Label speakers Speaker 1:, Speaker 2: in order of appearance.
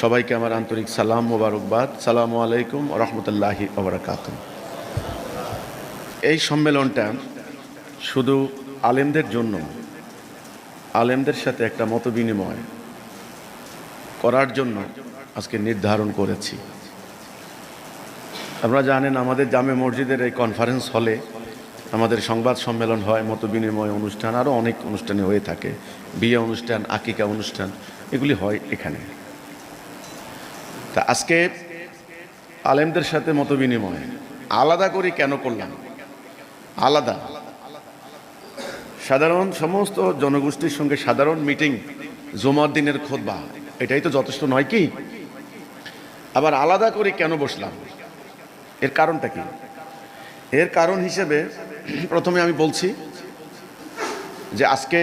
Speaker 1: সবাইকে আমার আন্তরিক সালাম মোবারকবাদ। সালামু আলাইকুম রহমতুল্লাহি ওবরাকাত এই সম্মেলনটা শুধু আলেমদের জন্য, আলেমদের সাথে একটা মত বিনিময় করার জন্য আজকে নির্ধারণ করেছি। আপনারা জানেন আমাদের জামে মসজিদের এই কনফারেন্স হলে আমাদের সংবাদ সম্মেলন হয় মত বিনিময় অনুষ্ঠান আরও অনেক অনুষ্ঠানে হয়ে থাকে। বিয়ে অনুষ্ঠান, আকিকা অনুষ্ঠান, এগুলি হয় এখানে। তা আজকে আলেমদের সাথে মত বিনিময় আলাদা করে কেন করলাম? আলাদা। সাধারণ সমস্ত জনগোষ্ঠীর সঙ্গে সাধারণ মিটিং, জমার দিনের খোদবা, এটাই তো যথেষ্ট নয় কি? আবার আলাদা করে কেন বসলাম? এর কারণটা কি? এর কারণ হিসেবে প্রথমে আমি বলছি যে আজকে